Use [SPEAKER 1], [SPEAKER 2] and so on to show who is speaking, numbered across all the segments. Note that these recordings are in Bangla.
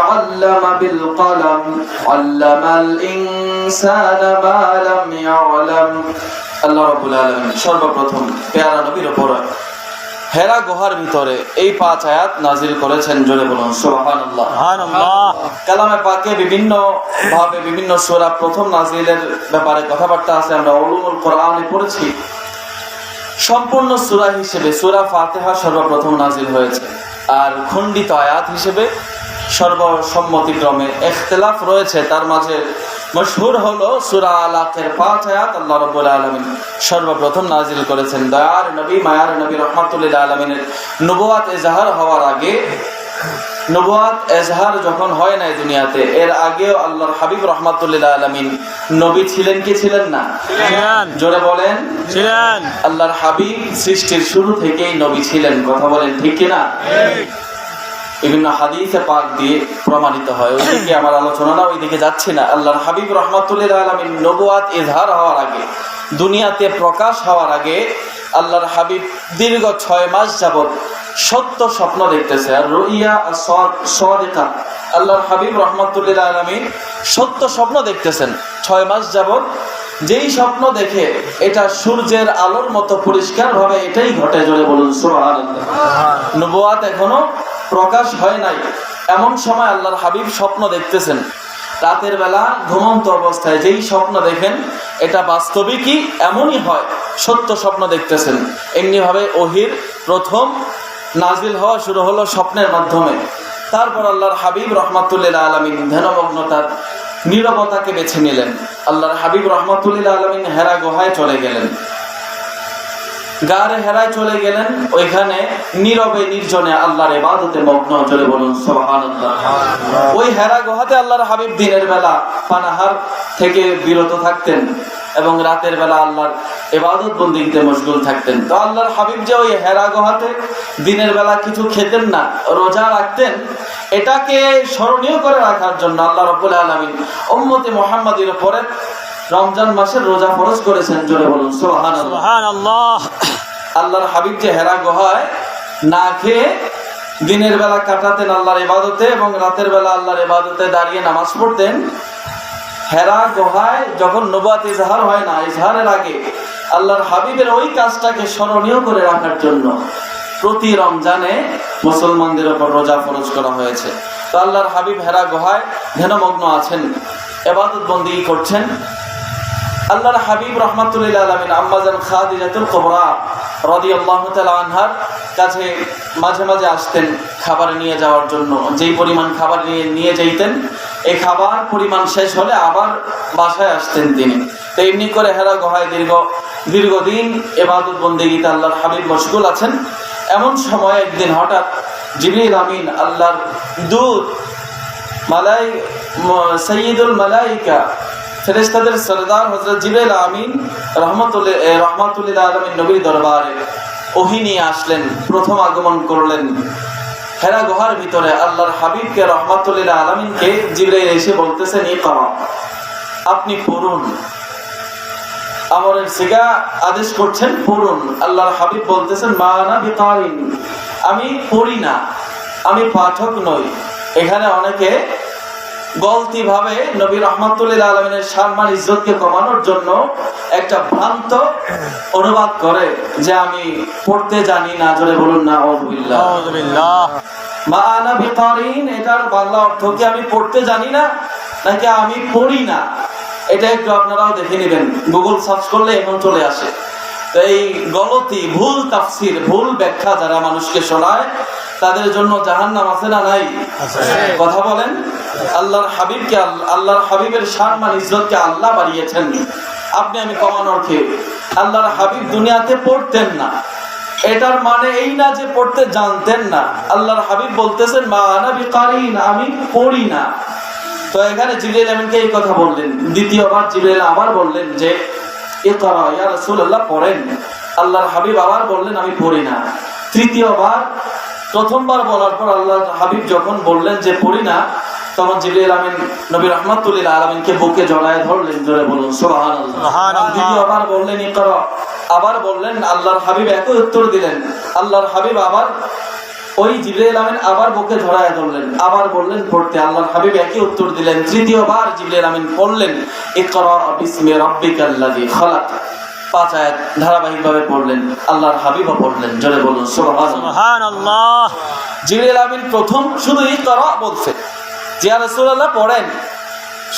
[SPEAKER 1] علم بالقلم علم الإنسان ما لم يعلم আল্লাহ রাব্বুল আলামিন সর্বপ্রথম পেয়ারা নবীর উপর হেরা গুহার ভিতরে এই পাঁচ আয়াত নাজিল করেছেন জোরে বলুন সুবহানাল্লাহ
[SPEAKER 2] সুবহানাল্লাহ
[SPEAKER 1] কালামে পাকে বিভিন্ন ভাবে বিভিন্ন সূরা প্রথম নাজিলের ব্যাপারে কথাবার্তা আছে আমরা উলুমুল কোরআনে পড়েছি সম্পূর্ণ সূরা হিসেবে সূরা ফাতিহা সর্বপ্রথম নাজিল হয়েছে আর খণ্ডিত আয়াত হিসেবে সর্বসম্মতিক্রমে ইখতিলাফ রয়েছে। তার মাঝে মশহুর হলো সূরা আলাকের পাঁচ আয়াত। আল্লাহ রাব্বুল আলামিন সর্বপ্রথম নাজিল করেছেন। দয়ার নবী মায়ার নবী রহমাতুল্লিল আলমিনের নবুয়াত এজাহার হওয়ার আগে নবুয়াত এজহার যখন হয় নাই দুনিয়াতে এর আগেও আল্লাহর হাবিব রহমাতুল্লিল আলমিন নবী ছিলেন কি ছিলেন না? জোরে বলেন।
[SPEAKER 2] ছিলেন।
[SPEAKER 1] আল্লাহর হাবিব সৃষ্টির শুরু থেকেই নবী ছিলেন। কথা বলেন ঠিক কিনা? বিভিন্ন হাদিসে পাক দিয়ে প্রমাণিত হয়। ওইদিকে আমার আলোচনা না ওইদিকে যাচ্ছে না। আল্লাহর হাবিব রহমাতুল্লিল আলমিন নবুয়াত ইজহার হওয়ার আগে দুনিয়াতে প্রকাশ হওয়ার আগে আল্লাহর হাবিব দীর্ঘ ছয় মাস যাবৎ সত্য স্বপ্ন দেখতেছে। আর রুইয়া সদিকা আল্লাহর হাবিব রহমাতুল্লিল আলমিন সত্য স্বপ্ন দেখতেছেন। ছয় মাস যাবত যেই স্বপ্ন দেখে এটা সূর্যের আলোর মতো পরিষ্কার ভাবে এটাই ঘটে। জোরে বলুন সুবহানাল্লাহ। নবুয়াত এখনও প্রকাশ হয় নাই। এমন সময় আল্লাহর হাবিব স্বপ্ন দেখতেছেন। রাতের বেলা ঘুমন্ত অবস্থায় যেই স্বপ্ন দেখেন, এটা বাস্তবিকই এমনই হয়, সত্য স্বপ্ন দেখতেছেন। এমনি ভাবে ওহির প্রথম নাজিল হওয়া শুরু হলো স্বপ্নের মাধ্যমে। তারপর আল্লাহর হাবিব রহমাতুল্লিল আলমিন ধ্যানমগ্নতার নীরবতাকে বেছে নিলেন। আল্লাহর হাবিব রহমাতুল্লিল আলমিন হেরা গুহায় চলে গেলেন। গারে হেরায় চলে গেলেন ওইখানে নীরবে নির্জনে আল্লাহর ইবাদতে মগ্ন চলে বলুন ওই হেরা গুহাতে আল্লাহর হাবিব দিনের বেলা পানাহার থেকে বিরত থাকতেন এবং রাতের বেলা আল্লাহর ইবাদত বন্দিতে মশগুল থাকতেন। তো আল্লাহর হাবিব যে ওই হেরা গুহাতে দিনের বেলা কিছু খেতেন না রোজা রাখতেন এটাকে স্মরণীয় করে রাখার জন্য আল্লাহ রাব্বুল আলামিন উম্মতে মুহাম্মাদের উপরে রমজান মাসের রোজা ফরজ করেছেন জোরে বলুন সুবহানাল্লাহ।
[SPEAKER 2] সুবহানাল্লাহ।
[SPEAKER 1] আল্লাহর হাবিব যে হেরা গুহায় না খেয়ে দিনের বেলা কাটাতেন আল্লাহর ইবাদতে এবং রাতের বেলা আল্লাহর ইবাদতে দাঁড়িয়ে নামাজ পড়তেন। হেরা গুহায় যখন নবাত ইজহার হয় না ইজহারের আগে আল্লাহর হাবিবের ওই কাজটাকে স্মরণীয় করে রাখার জন্য প্রতি রমজানে মুসলমানদের ওপর রোজা ফরজ করা হয়েছে। তো আল্লাহর হাবিব হেরা গুহায় ধ্যানমগ্ন আছেন এবাদত বন্দী করছেন। আল্লাহর হাবিব রহমাতুল্লাহ আলমিন আম্মাজান খাদিজাতুল কোবরা রাদিয়াল্লাহু তাআলা আনহার কাছে মাঝে মাঝে আসতেন খাবার নিয়ে যাওয়ার জন্য। যেই পরিমাণ খাবার নিয়ে নিয়ে যাইতেন, এই খাবার পরিমাণ শেষ হলে আবার বাসায় আসতেন তিনি। তো এমনি করে হেরা গহায় দীর্ঘ, দীর্ঘদিন এবাদত বন্দেগীতে আল্লাহর হাবিব মশগুল আছেন। এমন সময় একদিন হঠাৎ জিবরিল আমিন আল্লাহর দূত, মালাই সৈয়দুল মালাইকা ফেরেশতাদের সরদার হযরত জিবরাইল আমিন রহমাতুল্লাহ রহমাতুল্লাহ আলামিন নবীর দরবারে ওহী নিয়ে আসলেন, প্রথম আগমন করলেন। হেরা গুহার ভিতরে আল্লাহর হাবিবকে রহমাতুল্লাহ আলামিনকে জিবরাইল এসে বলতেছেন ই ইকরা, আপনি পড়ুন। আমরের সিগা আদেশ করছেন, পড়ুন। আল্লাহর হাবিব বলতেছেন, মা না বিকারিন, আমি পড়ি না, আমি পাঠক নই। এখানে অনেকে গলতি ভাবে নবী রহমাতুল্লাহ আলমিনের সম্মান ইজ্জতকে কমানোর জন্য একটা ভ্রান্ত অনুবাদ করে যে আমি পড়তে জানি না জোরে বলুন না এটার বাংলা অর্থ কি আমি পড়তে জানি না নাকি আমি পড়ি না? এটা একটু আপনারাও দেখে নেবেন। গুগল সার্চ করলে এখন চলে আসে। এই গলতি ভুল তাফসির, ভুল ব্যাখ্যা যারা মানুষকে শোনায়, তাদের জন্য জাহান্নাম আছে না নাই? কথা বলেন। আল্লাহর হাবিবকে আল- আল্লাহর হাবিবের সম্মান ইজ্জতকে আল্লাহ বাড়িয়েছেন। আপনি আমি কমানোর খেয়ে আল্লাহর হাবিব দুনিয়াতে পড়তেন না। এটার মানে এই না যে পড়তে জানতেন না। আল্লাহর হাবিব বলতেছেন, মা আনা বিকারিন, আমি পড়ি না। তো এখানে জিবরাইল আমিনকে এই কথা বললেন। দ্বিতীয়বার জিবরাইল আবার বললেন যে ইকরা ইয়া রাসূলুল্লাহ পড়েন। আল্লাহর হাবিব আবার বললেন আমি পড়ি না। তৃতীয়বার প্রথমবার বলার পর আল্লাহর হাবিব যখন বললেন যে পড়ি না তখন জিবরাইল আমিন নবী রহমাতুল্লাহ আলামিনকে বুকে জড়ায় ধরলেন জোরে বলুন। দ্বিতীয়বার বললেন ইকরা। আবার বললেন আল্লাহর হাবিব একই উত্তর দিলেন। আল্লাহর হাবিব আবার ওই জিবরাইল আমিন আবার বুকে ধরায় ধরলেন। আবার বললেন পড়তে আল্লাহর হাবিব একই উত্তর দিলেন। তৃতীয়বার জিবরাইল আমিন পড়লেন। ইকরা বিসমি রাব্বিকাল্লাযী খালাক। পাঁচ আয়াত ধারাবাহিকভাবে পড়লেন। আল্লাহর হাবিব পড়লেন। জোরে বলুন সুবহানাল্লাহ। জিবরাইল আমিন প্রথম শুধু ইকরা বলছে। জিয়া রাসূলুল্লাহ পড়েন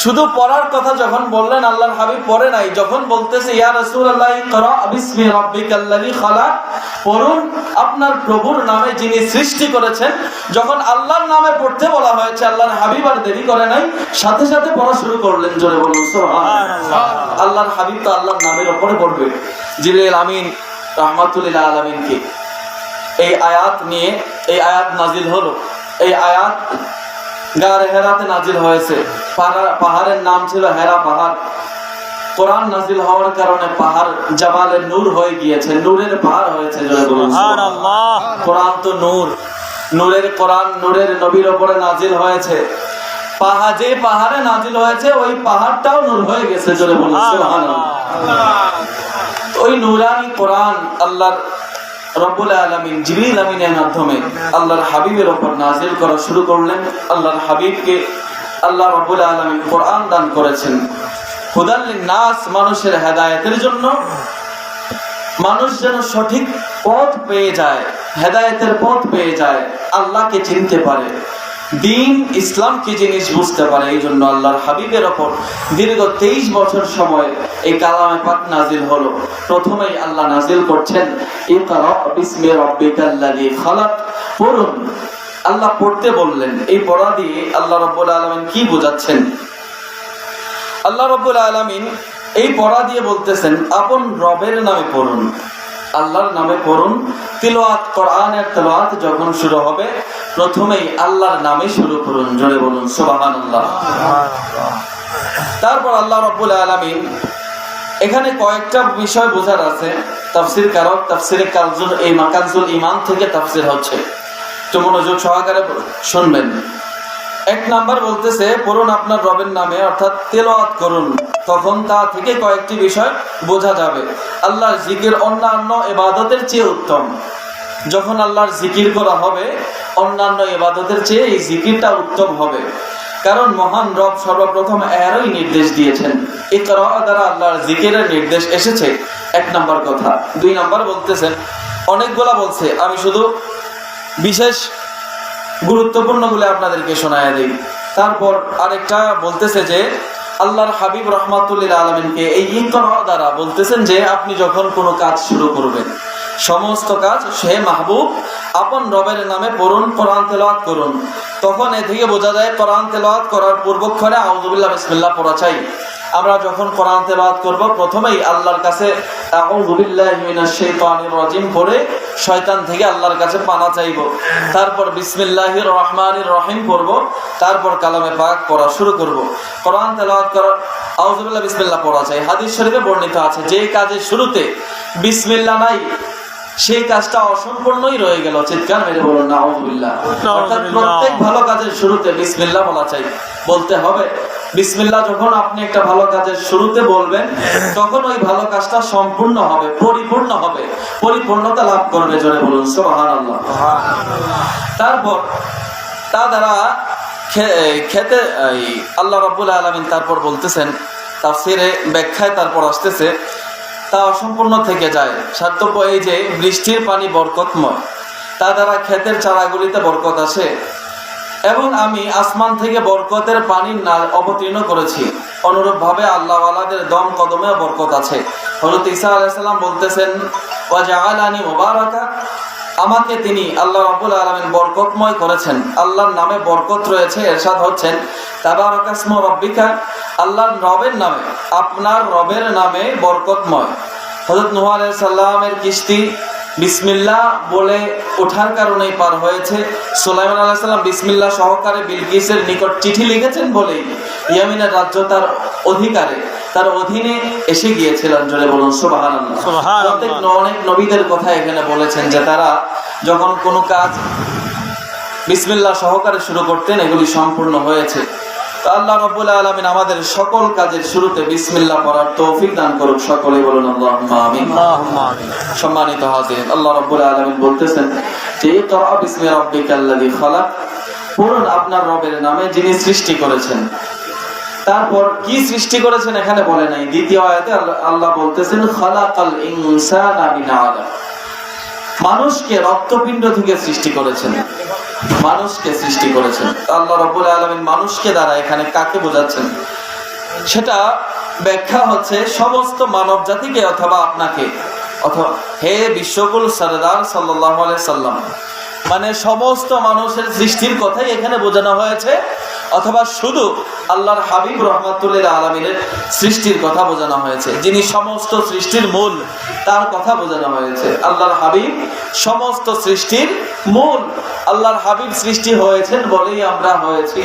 [SPEAKER 1] শুধু পড়ার কথা যখন বললেন আল্লাহর হাবিব পড়ে নাই যখন বলতেছে ইয়া রাসূলুল্লাহ ইকরা বিসমি রাব্বিকাল্লাযী খালাক পড়ুন আপনার প্রভুর নামে যিনি সৃষ্টি করেছেন যখন আল্লাহর নামে পড়তে বলা হয়েছে আল্লাহর হাবিব আর দেরি করে নাই সাথে সাথে পড়া শুরু করলেন জোরে বলুন সুবহানাল্লাহ। আল্লাহর হাবিব তো আল্লাহর নামের উপরে পড়বে। জিবরাইল আমিন রাহমাতুল্লিল আলামিনকে এই আয়াত নিয়ে এই আয়াত নাজিল হলো। এই আয়াত গারে হেরাতে নাজিল হয়েছে। পাহাড়- পাহাড়ের নাম ছিল হেরা পাহাড়। কোরআন নাজিল হওয়ার কারণে পাহাড় জামালের নূর হয়ে গিয়েছে। নূরের পাহাড় হয়েছে কোরআন তো নূর। নূরের কোরআন নূরের নবীর ওপরে নাজিল হয়েছে। পাহা যে পাহাড়ে নাজিল হয়েছে ওই পাহাড়টাও নূর হয়ে গেছে জোরে বলুন ওই নুরানি কোরআন আল্লাহর রব্বুল আলামিন জিবিল আমিনের মাধ্যমে আল্লাহর হাবিবের ওপর নাজিল করা শুরু করলেন। আল্লাহর হাবিবকে আল্লাহ রব্বুল আলমিন কোরআন দান করেছেন। হুদাল্লিন নাস মানুষের হেদায়তের জন্য মানুষ যেন সঠিক পথ পেয়ে যায়, হেদায়তের পথ পেয়ে যায়, আল্লাহকে চিনতে পারে। দিন জিনিস বুঝতে পারে, এই জন্য আল্লাহর হাবিবের ওপর দীর্ঘ তেইশ বছর সময় এই কালামে পাক নাজিল হলো। প্রথমেই আল্লাহ নাজিল করছেন আল্লাহ পড়তে বললেন। এই পড়া দিয়ে আল্লাহ রাব্বুল আলামিন কি বোঝাচ্ছেন? আল্লাহ রব্বুল আলামিন এই পড়া দিয়ে বলতেছেন, আপন রবের নামে পড়ুন। আল্লাহর নামে পড়ুন তিলওয়াত কোরআনের তিলওয়াত যখন শুরু হবে, প্রথমেই আল্লাহর নামে শুরু করুন। জোরে বলুন, সুবহানাল্লাহ। তারপর আল্লাহ রব্বুল আলামিন এখানে কয়েকটা বিষয় বোঝার আছে। তাফসির কারক, তাফসিরে কালজুল, এই মাকানজুল ইমান থেকে তাফসির হচ্ছে। তো মনোযোগ সহকারে শুনবেন। এক নাম্বার বলতেছে, পড়ুন আপনার রবের নামে, অর্থাৎ তেলাওয়াত করুন। তখন তা থেকে কয়েকটি বিষয় বোঝা যাবে। আল্লাহর জিকির অন্যান্য এবাদতের চেয়ে উত্তম। যখন আল্লাহর জিকির করা হবে, অন্যান্য এবাদতের চেয়ে এই জিকিরটা উত্তম হবে। কারণ মহান রব সর্বপ্রথম এরই নির্দেশ দিয়েছেন। এই করা দ্বারা আল্লাহর জিকিরের নির্দেশ এসেছে। এক নাম্বার কথা। দুই নাম্বার বলতেছেন অনেকগুলা বলছে। আমি শুধু বিশেষ গুরুত্বপূর্ণ বলে আপনাদেরকে শোনায় দিই। তারপর আরেকটা বলতেছে যে, আল্লাহর হাবিব রহমাতুল্লিল আলমিনকে এই ইকরা দ্বারা বলতেছেন যে, আপনি যখন কোনো কাজ শুরু করবেন, সমস্ত কাজ সে মাহবুব আপন রবের নামে পড়ুন, কোরআন তেলাওয়াত করুন। তখন এ থেকে বোঝা যায়, কোরআন তেলাওয়াত করার পূর্বক্ষণে আউযুবিল্লাহ বিসমিল্লাহ পড়া চাই। আমরা যখন কোরআন তেলাওয়াত করব প্রথমেই আল্লাহর কাছে আউযু বিল্লাহি মিনাশ শাইতানির রাজিম পড়ে শয়তান থেকে আল্লাহর কাছে পানা চাইব। তারপর বিসমিল্লাহির রহমানির রহিম পড়ব তারপর কালামে পাক পড়া শুরু করব। কোরআন তেলাওয়াত করা আউযু বিল্লাহ বিসমিল্লাহ পড়া চাই। হাদিস শরীফে বর্ণিত আছে যে কাজের শুরুতে বিসমিল্লাহ নাই সেই কাজটা অসম্পূর্ণই রয়ে গেল। চিৎকার মেরে বলুন না প্রত্যেক ভালো কাজের শুরুতে বিসমিল্লাহ বলা চাই। বলতে হবে বিসমিল্লাহ যখন আপনি একটা ভালো কাজের শুরুতে বলবেন, তখন ওই ভালো কাজটা সম্পূর্ণ হবে, পরিপূর্ণ হবে। পরিপূর্ণতা লাভ করবে, জোরে বলুন, সুবহানাল্লাহ। তারপর, তা দ্বারা খেতে আল্লাহ রাব্বুল আলামিন তারপর বলতেছেন, তাফসিরে ব্যাখ্যায় তারপর আসতেছে, তা অসম্পূর্ণ থেকে যায়। সার্থক্য এই যে, বৃষ্টির পানি বরকতময়। তা দ্বারা ক্ষেতের চারাগুলিতে বরকত আসে। এবং আমি আসমান থেকে বরকতের পানি না অবতীর্ণ করেছি। অনুরূপ ভাবে আল্লাহওয়ালাদের দম কদমে বরকত আছে। হজরত ঈসা আলাইসাল্লাম বলতেছেন, ওয়াজআলানি মোবারকা। আমাকে তিনি আল্লাহ রাব্বুল আলামিন বরকতময় করেছেন। আল্লাহর নামে বরকত রয়েছে, এরশাদ হচ্ছেন তাবারাকাসমু রাব্বিকা। আল্লাহর রবের নামে, আপনার রবের নামে বরকতময়। হযরত নূহ আলাইহিস সালামের কিস্তি বিসমিল্লাহ বলে ওঠার কারণেই পার হয়েছে। সুলাইমান আলাইহিস সালাম বিসমিল্লাহ সহকারে বিলকিসের নিকট চিঠি লিখেছেন বলেই ইয়ামিনের রাজ্য তার অধিকারে। তার অধীনে এসে গিয়েছিলেন জোরে বলুন। প্রত্যেক অনেক নবীদের কথা এখানে বলেছেন যে তারা যখন কোনো কাজ বিসমিল্লা সহকারে শুরু করতেন এগুলি সম্পূর্ণ হয়েছে। আল্লাহ রাব্বুল আলামিন আমাদের সকল কাজের শুরুতে বিসমিল্লাহ পড়ার তৌফিক দান করুন সকলে বলুন আল্লাহুম্মা আমিন।
[SPEAKER 2] আল্লাহুম্মা আমিন।
[SPEAKER 1] সম্মানিত হাজিরিন আল্লাহ রাব্বুল আলামিন বলতেছেন যে ইকরা বিসমি রাব্বিকাল্লাযী খালাক। পড়ুন আপনার রবের নামে যিনি সৃষ্টি করেছেন। তারপর কি সৃষ্টি করেছেন এখানে বলে নাই। দ্বিতীয় আয়াতে আল্লাহ বলতেছেন খালাকাল ইনসানা মিন আলাক মানুষকে রক্তপিণ্ড থেকে সৃষ্টি করেছেন। মানুষকে সৃষ্টি করেছেন। আল্লাহ রাব্বুল আলামিন মানুষকে দ্বারা এখানে কাকে বোঝাচ্ছেন? সেটা ব্যাখ্যা হচ্ছে সমস্ত মানব জাতিকে অথবা আপনাকে, অথবা হে বিশ্বকুল সরদার আলাইহি সাল্লাম মানে সমস্ত মানুষের সৃষ্টির কথাই এখানে বোঝানো হয়েছে, অথবা শুধু আল্লাহর হাবিব রহমাতুল্লিল আলমিনের সৃষ্টির কথা বোঝানো হয়েছে, যিনি সমস্ত সৃষ্টির মূল, তার কথা বোঝানো হয়েছে। আল্লাহর হাবিব সমস্ত সৃষ্টির মূল আল্লাহর হাবিব সৃষ্টি হয়েছেন বলেই আমরা হয়েছি।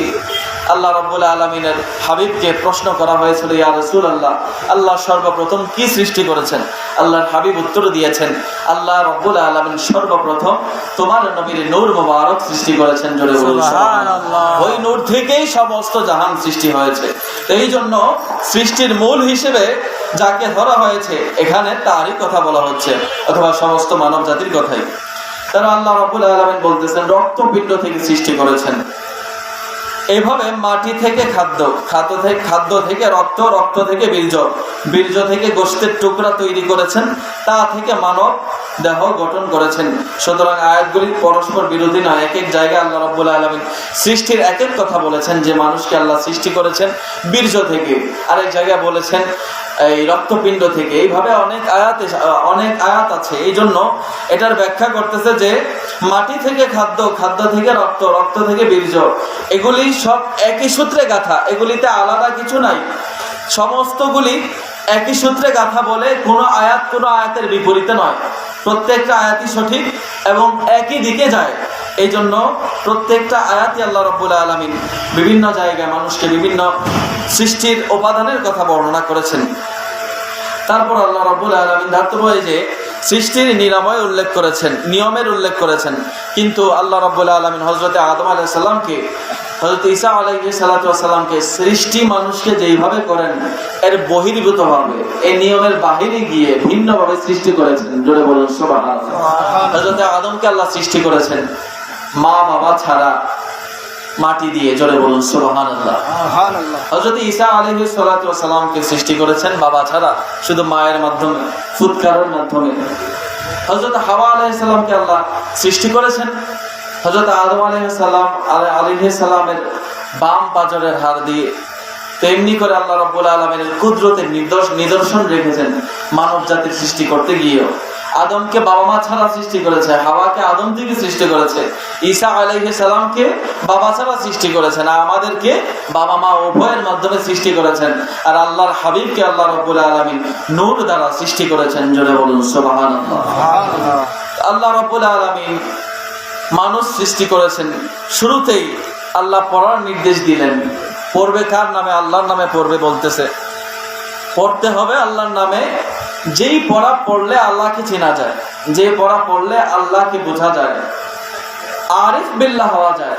[SPEAKER 1] আল্লাহ রব্বুল আলমিনের হাবিবকে প্রশ্ন করা হয়েছিল ইয়া রসুল আল্লাহ আল্লাহ সর্বপ্রথম কি সৃষ্টি করেছেন? আল্লাহর হাবিব উত্তর দিয়েছেন আল্লাহ রব্বুল আলমিন সর্বপ্রথম তোমার নবীর নূর মোবারক সৃষ্টি করেছেন জোরে ওই নূর থেকেই সমস্ত জাহান সৃষ্টি হয়েছে। এই জন্য সৃষ্টির মূল হিসেবে যাকে ধরা হয়েছে এখানে তারই কথা বলা হচ্ছে অথবা সমস্ত মানব জাতির কথাই। তারা আল্লাহ রব্বুল আলমিন বলতেছেন, রক্তপিণ্ড থেকে সৃষ্টি করেছেন। এইভাবে মাটি থেকে খাদ্য খাদ্য থেকে খাদ্য থেকে রক্ত রক্ত থেকে বীর্য বীর্য থেকে গোষ্ঠের টুকরা তৈরি করেছেন, তা থেকে মানব দেহ গঠন করেছেন। সুতরাং আয়াতগুলি পরস্পর বিরোধী নয়, এক এক জায়গায় আল্লাহ রব্বুল আলমিন সৃষ্টির এক এক কথা বলেছেন, যে মানুষকে আল্লাহ সৃষ্টি করেছেন বীর্য থেকে। আরেক জায়গায় বলেছেন এই রক্তপিণ্ড থেকে। এইভাবে অনেক আয়াত অনেক আয়াত আছে। এই জন্য এটার ব্যাখ্যা করতেছে যে মাটি থেকে খাদ্য খাদ্য থেকে রক্ত রক্ত থেকে বীর্য, এগুলি সব একই সূত্রে গাথা। এগুলিতে আলাদা কিছু নাই। সমস্তগুলি একই সূত্রে গাথা বলে কোনো আয়াত কোনো আয়াতের বিপরীতে নয়। প্রত্যেকটা আয়াতই সঠিক এবং একই দিকে যায়। এই জন্য প্রত্যেকটা আয়াতই আল্লাহ রব্বুল আলমিন বিভিন্ন জায়গায় মানুষকে বিভিন্ন সৃষ্টির উপাদানের কথা বর্ণনা করেছেন। তারপর আল্লাহ রাব্বুল আলামিন ধাতব যে সৃষ্টির নিরাময় উল্লেখ করেছেন নিয়মের উল্লেখ করেছেন। কিন্তু আল্লাহ রাব্বুল আলামিন হযরতে আদম আলাইহিস সালামকে হযরত ঈসা আলাইহিস সালাতু সালামকে সৃষ্টি মানুষকে যেইভাবে করেন এর বহির্ভূত ভাবে এই নিয়মের বাহিরে গিয়ে ভিন্নভাবে সৃষ্টি করেছেন। জোরে বলুন সুবহানাল্লাহ। হযরতে আদমকে আল্লাহ সৃষ্টি করেছেন। মা বাবা ছাড়া মাটি দিয়ে জোরে বলুন সুবহানাল্লাহ। হজরত ঈসা আলহি সালামকে সৃষ্টি করেছেন বাবা ছাড়া শুধু মায়ের মাধ্যমে ফুৎকারের মাধ্যমে। হজরত হাওয়া আলহ সালামকে আল্লাহ সৃষ্টি করেছেন। হজরত আদম আলহ সালাম আলহ সালামের বাম পাজরের হার দিয়ে তেমনি করে আল্লাহ রব্বুল আলমের কুদরতের নিদর্শ- নিদর্শন রেখেছেন মানব জাতির সৃষ্টি করতে গিয়েও। আদমকে বাবা মা ছাড়া সৃষ্টি করেছে, হাওয়াকে আদম থেকে সৃষ্টি করেছে, ঈসা আলাইহিস বাবা ছাড়া সৃষ্টি করেছেন, আর আমাদেরকে বাবা মা উভয়ের মাধ্যমে সৃষ্টি করেছেন, আর আল্লাহর হাবিবকে আল্লাহ রব্বুল আলামিন নূর দ্বারা সৃষ্টি করেছেন, জোরে বলুন, সুবহানাল্লাহ। আল্লাহ রব্বুল আলামিন মানুষ সৃষ্টি করেছেন, শুরুতেই আল্লাহ পড়ার নির্দেশ দিলেন, পড়বে কার নামে? আল্লাহর নামে পড়বে বলতেছে। পড়তে হবে আল্লাহর নামে যেই পড়া পড়লে আল্লাহকে চেনা যায় যে পড়া পড়লে আল্লাহকে বোঝা যায়, আরিফ বিল্লাহ হওয়া যায়,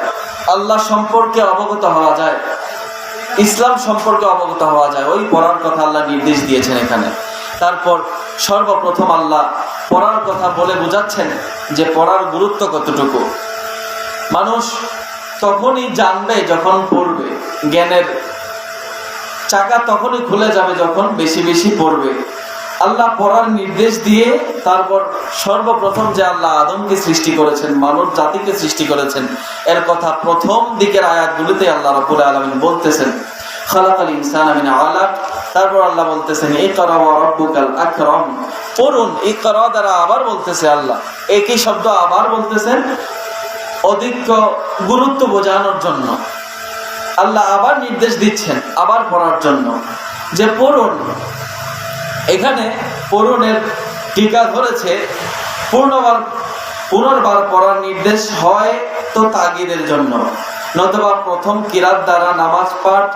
[SPEAKER 1] আল্লাহ সম্পর্কে অবগত হওয়া যায়, ইসলাম সম্পর্কে অবগত হওয়া যায়, ওই পড়ার কথা আল্লাহ নির্দেশ দিয়েছেন এখানে। তারপর সর্বপ্রথম আল্লাহ পড়ার কথা বলে বোঝাচ্ছেন যে পড়ার গুরুত্ব কতটুকু। মানুষ তখনই জানবে যখন পড়বে। জ্ঞানের চাকা তখনই খুলে যাবে যখন বেশি বেশি পড়বে। আল্লাহ পড়ার নির্দেশ দিয়ে তারপর সর্বপ্রথম যে আল্লাহ আদমকে সৃষ্টি করেছেন, মানব জাতিকে সৃষ্টি করেছেন, এর কথা প্রথম দিকের আয়াতগুলিতে আল্লাহ রাব্বুল আলামিন বলতেছেন তারপর আল্লাহ বলতেছেন দ্বারা আবার আল্লাহ, একই শব্দ আবার বলতেছেন, অধিক গুরুত্ব বোঝানোর জন্য। আল্লাহ আবার নির্দেশ দিচ্ছেন, আবার পড়ার জন্য, যে পড়ুন এখানে পূরণের টিকা ধরেছে পূর্ণবার পুনর্বার পড়ার নির্দেশ হয় তো তাগিদের জন্য। নতুবা প্রথম কিরাত দ্বারা নামাজ পাঠ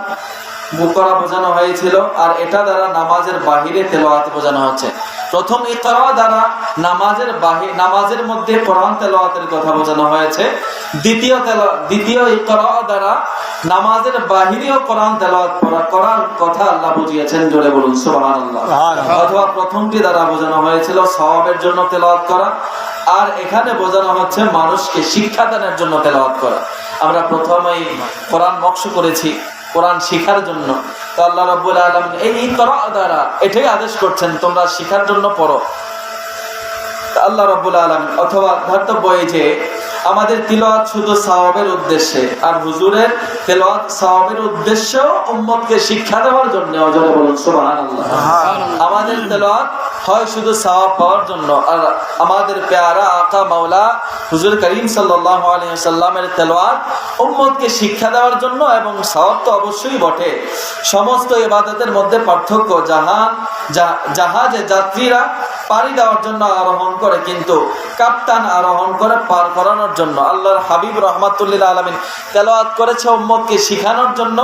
[SPEAKER 1] করা বোঝানো হয়েছিল, আর এটা দ্বারা নামাজের বাহিরে তেলোয়াত বোঝানো হচ্ছে। প্রথম ইকরা দ্বারা নামাজের বাহির নামাজের মধ্যে কোরআন তেলাওয়াতের কথা বোঝানো হয়েছে। দ্বিতীয় দ্বিতীয় এই করা দ্বারা নামাজের বাহিরেও কোরআন তেলাওয়াত করা করার কথা আল্লাহ বুঝিয়েছেন জোরে বলুন সুবহানাল্লাহ।
[SPEAKER 2] সুবহানাল্লাহ।
[SPEAKER 1] অথবা প্রথমটি দ্বারা বোঝানো হয়েছিল সওয়াবের জন্য তেলাওয়াত করা আর এখানে বোঝানো হচ্ছে মানুষকে শিক্ষা দানের জন্য তেলাওয়াত করা। আমরা প্রথমেই কোরআন মক্স করেছি। কোরআন শিখার জন্য। তো আল্লাহ রাব্বুল আলামিন এই করা দ্বারা এটাই আদেশ করছেন তোমরা শিখার জন্য পড়ো। আল্লাহ রাব্বুল আলামিন অথবা ধর্তব্য এই যে আমাদের তিলাওয়াত শুধু সাওয়াবের উদ্দেশ্যে আর হুজুরের তেলাওয়াত সাওয়াবের উদ্দেশ্য উম্মতকে শিক্ষা দেওয়ার জন্য অজরে বলুন সুবহানাল্লাহ। আমাদের তেলাওয়াত হয় শুধু সাওয়াব পাওয়ার জন্য। আর আমাদের পেয়ারা আকা মাওলা, হুজুর করিম সাল্লাল্লাহু আলাইহি সাল্লামের তেলাওয়াত উম্মতকে শিক্ষা দেওয়ার জন্য এবং সওয়াব তো অবশ্যই বটে। সমস্ত ইবাদতের মধ্যে পার্থক্য জাহান জাহাজে যাত্রীরা পাড়ি দেওয়ার জন্য আরোহণ করে, কিন্তু কাপ্তান আরোহণ করে পার করানোর জন্য। আল্লাহর হাবিব রহমাতুল্লিল আলমিন তেলোয়াত করেছে উম্মতকে শিখানোর জন্য।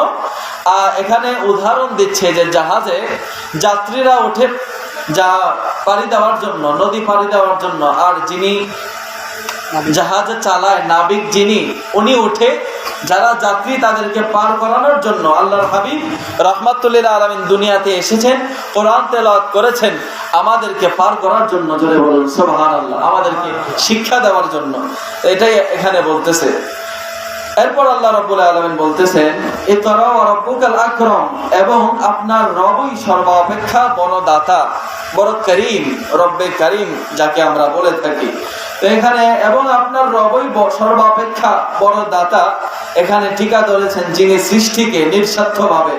[SPEAKER 1] আর এখানে উদাহরণ দিচ্ছে যে জাহাজে যাত্রীরা ওঠে যা পাড়ি দেওয়ার জন্য, নদী পাড়ি দেওয়ার জন্য, আর যিনি জাহাজ চালায়, নাবিক যিনি, উনি উঠে যারা যাত্রী তাদেরকে পার করানোর জন্য আল্লাহর হাবিব রহমাতুল্লিল আলমিন দুনিয়াতে এসেছেন, কোরআন তেলাওয়াত করেছেন, আমাদেরকে পার করার জন্য জোরে বলুন সোহান আল্লাহ আমাদেরকে শিক্ষা দেওয়ার জন্য। এটাই এখানে বলতেছে। এরপর আল্লাহ রাব্বুল আলামিন বলতেছেন, ইকরা ওয়া রাব্বুকাল আকরাম এবং আপনার রবই সর্বাপেক্ষা বড় দাতা, বড় করিম, রব্বে করিম, যাকে আমরা বলে থাকি। তো এখানে, এবং আপনার রবই সর্ব সর্বাপেক্ষা বড় দাতা এখানে টিকা ধরেছেন যিনি সৃষ্টিকে নিঃস্বার্থভাবে।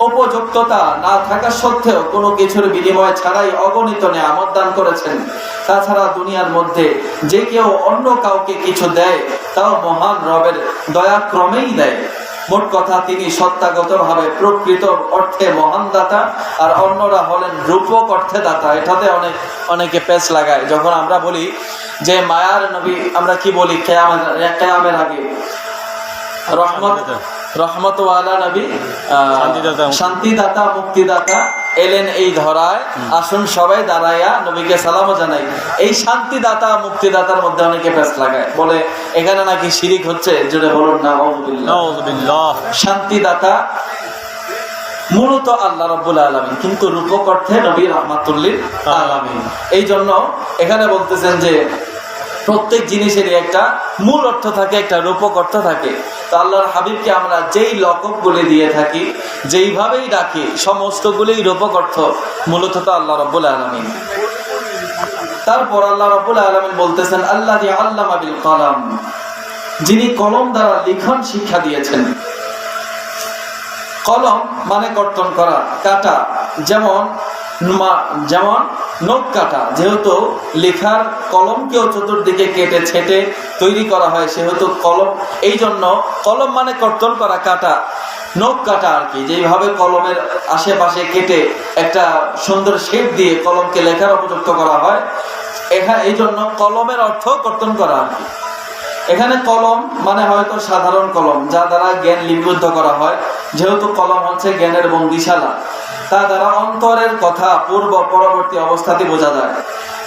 [SPEAKER 1] উপযুক্ততা না থাকা সত্ত্বেও কোনো কিছুর বিনিময় ছাড়াই অগণিত নিয়ামত দান করেছেন। তাছাড়া দুনিয়ার মধ্যে যে কেউ অন্য কাউকে কিছু দেয়, তাও মহান রবের দয়াক্রমেই দেয়। মোট কথা, তিনি সত্তাগতভাবে প্রকৃত অর্থে মহান দাতা, আর অন্যরা হলেন রূপক অর্থে দাতা। এটাতে অনেক, অনেকে পেচ লাগায়। যখন আমরা বলি যে মায়ার নবী, আমরা কি বলি? কেয়ামের কেয়ামের আগে। রহমত রহমত ওয়ালা নবী
[SPEAKER 2] শান্তিদাতা,
[SPEAKER 1] মুক্তিদাতা এলেন এই ধরায়। আসুন সবাই দাঁড়াইয়া নবীকে সালাম জানাই। এই শান্তিদাতা মুক্তিদাতার মধ্যে অনেকে লাগায়। বলে এখানে নাকি শিরিক হচ্ছে? বলুন না শান্তিদাতা মূলত আল্লাহ রব্বুল আলমিন কিন্তু রূপক অর্থে নবী রহমাতুল্লিল আলমিন। এই জন্য এখানে বলতেছেন যে প্রত্যেক জিনিসেরই একটা মূল অর্থ থাকে, একটা রূপক অর্থ থাকে। তো আল্লাহর হাবিবকে আমরা যেই লকবগুলি দিয়ে থাকি, যেইভাবেই ডাকি, সমস্তগুলিই রূপক অর্থ, মূলত তো আল্লাহ রব্বুল আলমিন। তারপর আল্লাহ রব্বুল আলমিন বলতেছেন আল্লাহ আল্লাহ বিল কলাম যিনি কলম দ্বারা লিখন শিক্ষা দিয়েছেন। কলম মানে কর্তন করা, কাটা। যেমন যেমন নখ কাটা। যেহেতু লেখার কলমকেও চতুর্দিকে কেটে ছেটে তৈরি করা হয়, সেহেতু কলম, এই জন্য কলম মানে কর্তন করা, কাটা। নখ কাটা আর কি। যেইভাবে কলমের আশেপাশে কেটে একটা সুন্দর শেপ দিয়ে কলমকে লেখার উপযুক্ত করা হয় এখানে এই জন্য কলমের অর্থ কর্তন করা আর কি। এখানে কলম মানে হয়তো সাধারণ কলম, যা দ্বারা জ্ঞান লিপিবদ্ধ করা হয়। যেহেতু কলম হচ্ছে জ্ঞানের বন্দিশালা। তা দ্বারা অন্তরের কথা পূর্ব পরবর্তী অবস্থাতে বোঝা যায়।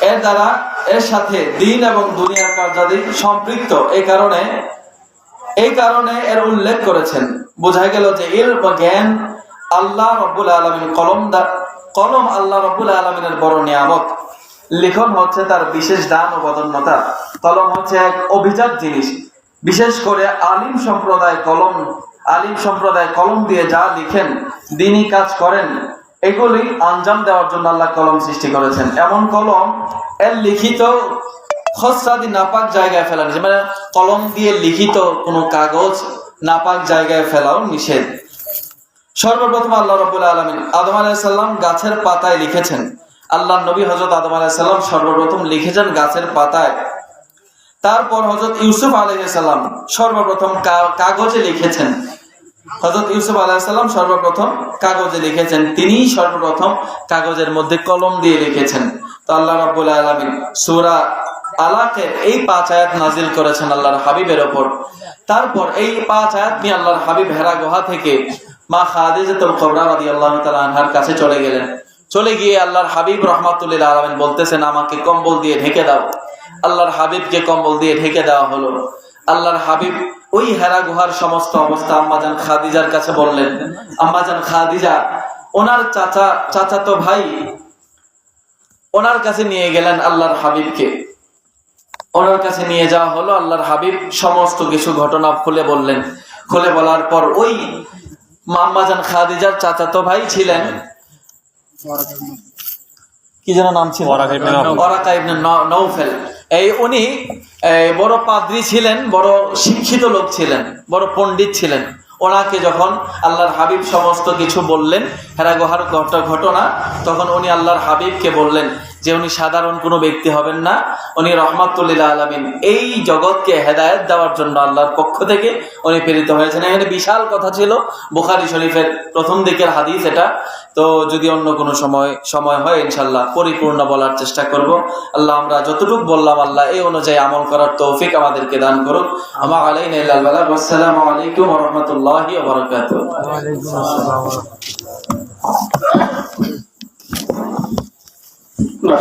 [SPEAKER 1] এর দ্বারা এর সাথে দিন এবং দুনিয়ার কার্যাদি সম্পৃক্ত। এই কারণে এই কারণে এর উল্লেখ করেছেন। বোঝা গেল যে এর জ্ঞান আল্লাহ রব্বুল আলমিন কলম কলম আল্লাহ রব্বুল আলমিনের বড় নিয়ামত। লিখন হচ্ছে তার বিশেষ দান ও বদন্যতা কলম হচ্ছে এক অভিজাত জিনিস। বিশেষ করে আলিম সম্প্রদায় কলম আলিম সম্প্রদায় কলম দিয়ে যা লিখেন, দিনই কাজ করেন, এগুলি আঞ্জাম দেওয়ার জন্য আল্লাহ কলম সৃষ্টি করেছেন। এমন কলম এর লিখিত খসরাদি নাপাক জায়গায় ফেলা নিষেধ মানে কলম দিয়ে লিখিত কোনো কাগজ নাপাক জায়গায় ফেলাও নিষেধ। সর্বপ্রথম আল্লাহ রব্বুল আলমিন আদম আলাইসাল্লাম গাছের পাতায় লিখেছেন। আল্লাহ নবী হজরত আদম আলাইসাল্লাম সর্বপ্রথম লিখেছেন গাছের পাতায়। তারপর হজরত ইউসুফ আলাইসাল্লাম সর্বপ্রথম কাগজে লিখেছেন। হজরত ইউসুফ আলাইসাল্লাম সর্বপ্রথম কাগজে লিখেছেন। তিনিই সর্বপ্রথম কাগজের মধ্যে কলম দিয়ে লিখেছেন। তো আল্লাহ রাব্বুল আলামিন সূরা আলাকে এই পাঁচ আয়াত নাজিল করেছেন আল্লাহর হাবিবের ওপর। তারপর এই পাঁচ আয়াত নিয়ে আল্লাহর হাবিব হেরা গুহা থেকে মা খাদিজাতুল কুবরা তাআলা আনহার কাছে চলে গেলেন। চলে গিয়ে আল্লাহর হাবিব রহমাতুল্লিল আলামিন বলতেছেন, আমাকে কম্বল দিয়ে ঢেকে দাও। আল্লাহর হাবিবকে কম্বল দিয়ে ঢেকে দেওয়া হলো। আল্লাহর হাবিব ওই হেরা গুহার সমস্ত অবস্থা আম্মাজান খাদিজার কাছে বললেন আম্মাজান খাদিজা ওনার চাচা চাচাতো ভাই ওনার কাছে নিয়ে গেলেন আল্লাহর হাবিবকে। ওনার কাছে নিয়ে যাওয়া হলো আল্লাহর হাবিব সমস্ত কিছু ঘটনা খুলে বললেন। খুলে বলার পর ওই মাম্মাজান খাদিজার চাচাতো ভাই ছিলেন। কি যেন নাম ছিল? নৌফেল এই উনি বড় পাদ্রী ছিলেন, বড় শিক্ষিত লোক ছিলেন, বড় পণ্ডিত ছিলেন। ওনাকে যখন আল্লাহর হাবিব সমস্ত কিছু বললেন হেরা গোহার ঘটনা, তখন উনি আল্লাহর হাবিবকে বললেন যে উনি সাধারণ কোনো ব্যক্তি হবেন না, উনি রহমাতুল্লিল আলমিন এই জগৎকে হেদায়েত দেওয়ার জন্য আল্লাহর পক্ষ থেকে উনি প্রেরিত হয়েছেন। এখানে বিশাল কথা ছিল, বুখারি শরীফের প্রথম দিকের হাদিস এটা। তো যদি অন্য কোনো সময় সময় হয় ইনশাল্লাহ পরিপূর্ণ বলার চেষ্টা করব। আল্লাহ, আমরা যতটুকু বললাম আল্লাহ, এই অনুযায়ী আমল করার তৌফিক আমাদেরকে দান করুন আমা আলাইনা আসসালামু আলাইকুম রাহমাতুল্লাহি ওয়া বারাকাতুহু। Bueno.